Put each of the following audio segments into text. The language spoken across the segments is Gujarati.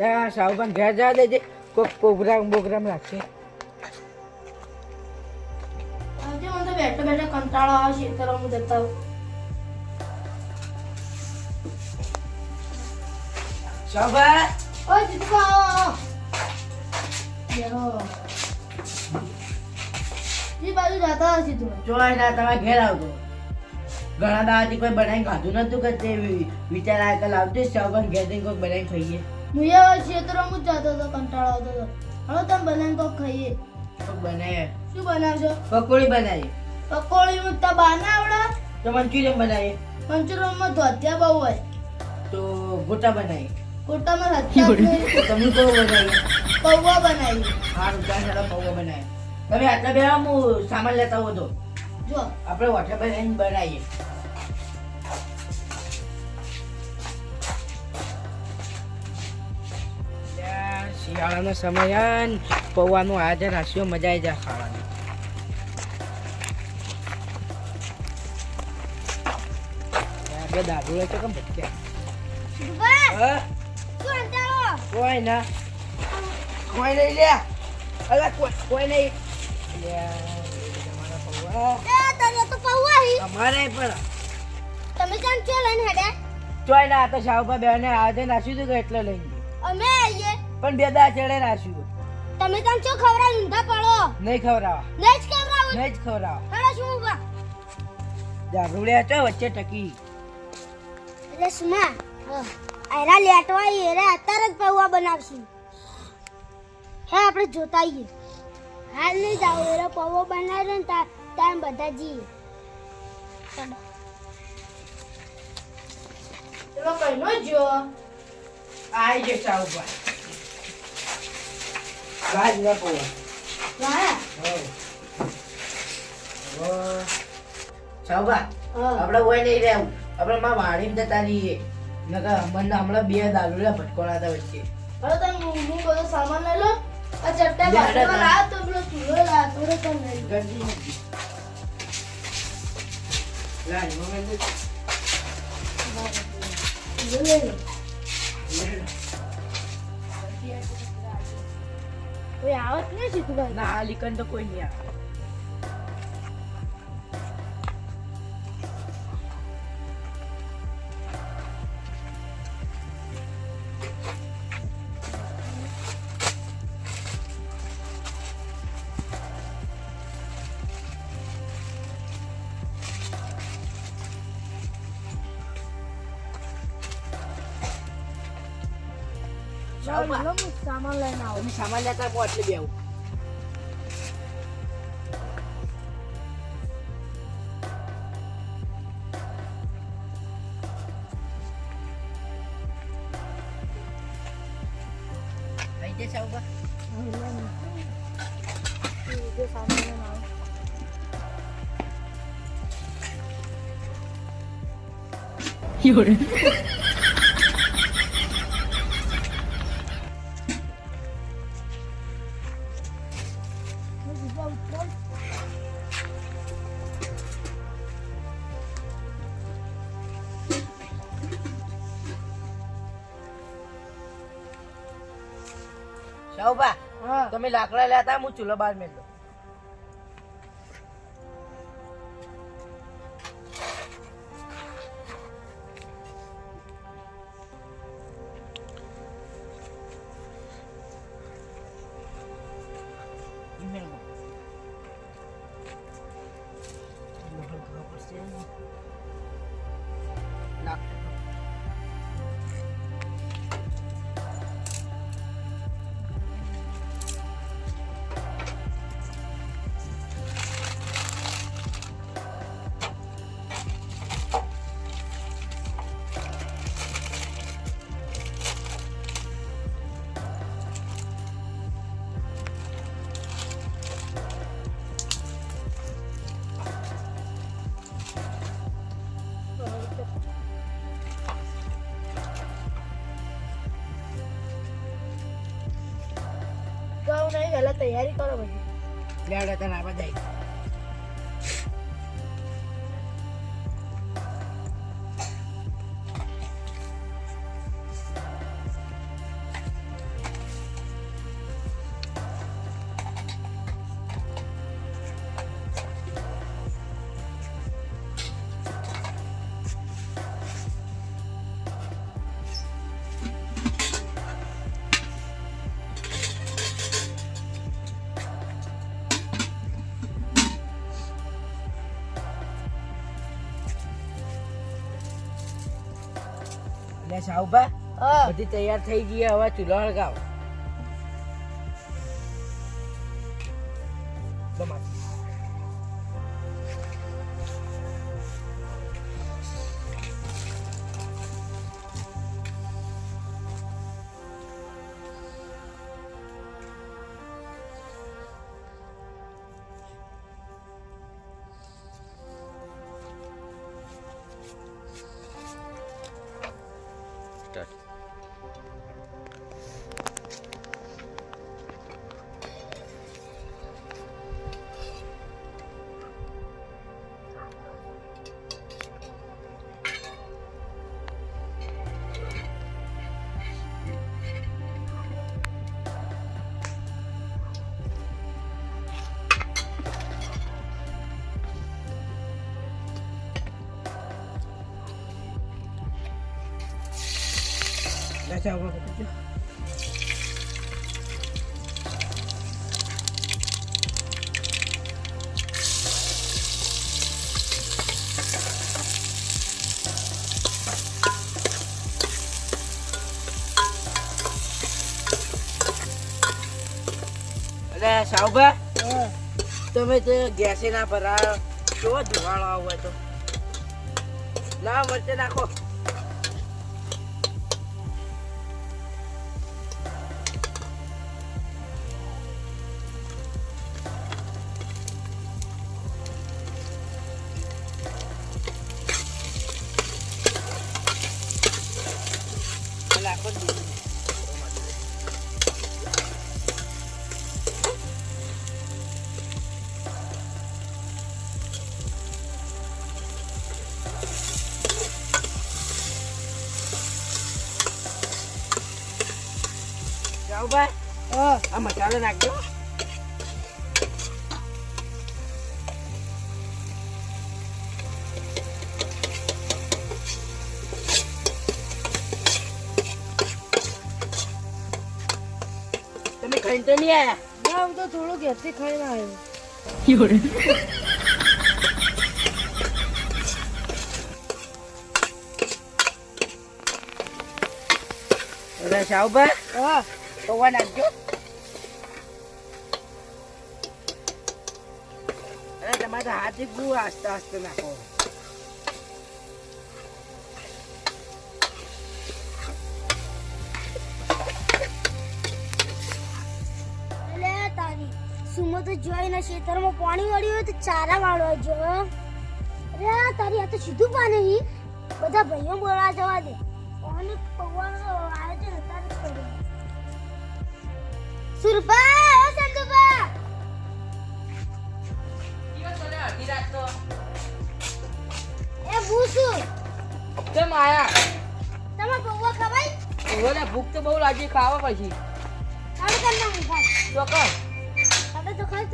અરે સાહુબાન ઘેર જવા દેજે કોઈક પ્રોગ્રામ પ્રોગ્રામ રાખશે બેઠો બેઠા કંટાળો આવે છે હું જતા આવો. બેહો. ઈ બાજુ જતા હશે તું. જોઈ ના તમે ઘેર આવજો. ઘણા દાવાથી કોઈ બનાવીને ખાધું નતું કે તે વિચાર આ કે લાવજો સાહુબાન ઘેર કોઈ બનાવી બનાવીને ખાઈએ. હું એ ક્ષેત્રમાં જ જતો હતો કંટાળો આવતો હતો. હવે તમે બનાવીને કોક ખાઈએ. બનાવીએ? શું બનાવશો પકોડી બનાવીએ. પકોડી માં તો બાના આવડે. તો મંચુરિયન બનાવીએ. મંચુરિયનમાં ધોતિયા બહુ હોય. તો ગોટા બનાવીએ. ગોટામાં હત્યા તો તમે તો બનાવીએ? પૌવા બનાવી હા ચાર સાડા પૌવા બનાવીએ. તમે આટલા બે હું સામાન લેતા હોતો જો. આપણે વોટર બનાવીને બનાવીએ. શિયાળાનો સમય પૌવાનું આજે રાખ્યો મજા આવી જાય ખાવાની. બે દાદુ લે તો કેમ ભટક્યા કોઈ ના. કોઈ નહીં લે અરે કોઈ કોઈ નહીં. યાર, તમારા પૌવા અમારે પણ. તમે કેમ છે લઈને હેડ્યા ચોય ના તો શાહુભા બેને આજે નાસ્યું હતું એટલે લઈ અમે આવીએ. પણ બે દા ચડે નાખ્યું તમે તમ છો ખવરા ઊંધા પડો. નહીં ખવડાવા. નહીં જ ખવરાવું નહીં જ ખવડાવા. હેડો શું ઊભા? જાગરુડિયા તો વચ્ચે ટકી. એટલે સુમા આયરા લેટવા એરે અત્યારે જ પૌવા બનાવશું. હે આપણે જોતા આવીએ હાલ નહીં જાવ એરે પૌવો બનાવ્યો ને ત્યાં ટાઈમ બધા જઈએ. ચલો. કઈ નો જો આઈ જે શાહુભા રાજ હવ. હવે. આપણે હોય નહીં રહેવું આપણે માં વાડીમાં જતા રહીએ. નકર મને હમણાં બે દારૂડા ભટકોણા હતા વચ્ચે. હવે તમે હું બધો સામાન લઈ લો. આ ચટ્ટા. લાવ તો પેલો ચૂલો લાવ થોડો તમે. લઈ લો. નથી લાજ મમ્મી ચૂલો લઈ લો. કોઈ આવત નહીં શીખભાઈ ના આ લીકન તો કોઈ નહીં આવે. ચાલો હું સામાન લઈને આવું તમે સામાન લેતા હું આટલે બેવું આઈ જશે હા. તમે લાકડા લેતા હું ચૂલો બહાર મેળતો ગાઉં તૈયારી કરો બધી. લેવડા તને બધા સાહુભા બધી તૈયાર થઈ ગઈ હવે ચૂલો હળગાવ લે સાહુભા, પકડજો. અલે સાહુભા તમે તો ગેસે ના ભરાયો કેવો ધુવાળો આવે તો. ના મરચે નાખો. સાહુભાઈ હા. આ મસાલો નાખજો. તમે ખાઈને તો નહીં આયા? ના હું તો થોડું ઘેરથી ખાઈને આવ્યો હા. પૌવા નાખજો અરે તમારે હાથે ગુ આસ્તે આસ્તે નાખો. સુમો તો જોઈને પાણી વાળ્યું હોય તો ચારા વાળવા જો. તારી આ તો સીધું પાણી. બધા ભાઈઓ બોલવા જવા દે. પાણી પૌવાનું સુરભા ઓ એ ભૂસુ કેમ આયા તમે પૌવા ખવાય ઓલે ભૂખ તો બહુ લાગી ખાવા પછી ખાવ કર ના હું આપણે તો તમે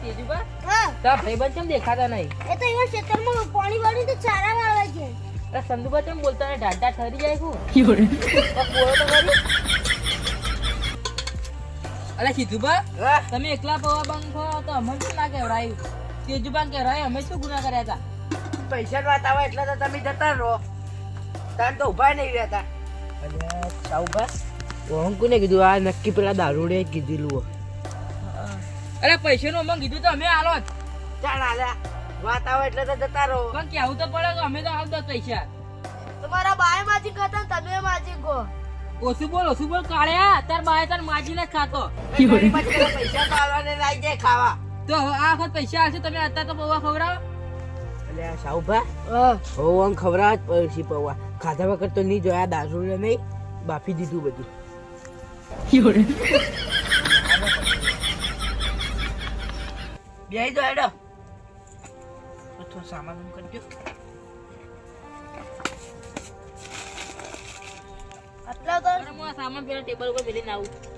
તેજુબા હા તા ભાઈબંધ કેમ દેખાતા નહીં એ તો એવા ખેતરમાં પાણી વાળી તો ચારા વાળવા અરે સંદુબા કેમ બોલતા ને ઢાંઢા ઠરી જાય શું? બોલો તો ખરી. અરે કીધુબા તમે એકલા પૌવા બંધ ખો તો અમને શું ના કહેવડાયું? તેજુબા કહેવડાય અમે શું ગુના કર્યા હતા? પૈસા વાત આવે એટલે તો તમે જતા રહો. તાન તો ઊભા નહીં રહેતા. અને સાઉભા હું કોને કીધું? આ નક્કી પેલા દારૂડે કીધેલું અરે પૈસાનું અમને કીધું તો અમે આલો જ. ચાલ આલ્યા વાત આવે એટલે તો જતા રહો. પણ કેવું તો પડે અમે તો હાલ દસ પૈસા. તમારા બાય માજી ખાતા તમે માજી ગો ઓછું બોલ ઓછું બોલ કાળ્યા તાર બાય તાર માજી ને ખાતો. પૈસા તો આલવાને લાઈ જાય ખાવા. તો આ વખત પૈસા આવશે તમે અત્યારે તો પૌવા ખવડાવો. એટલે હો. આમ ખવડાવ જ પછી પૌવા. ખાધા વખત તો નહીં જોયા દારૂડે નહીં બાફી દીધું બધું. બે દો હેડો. થોડો સામાન કરજો આટલા આ સામાન પેલા ટેબલ ઉપર મેલીને આવું.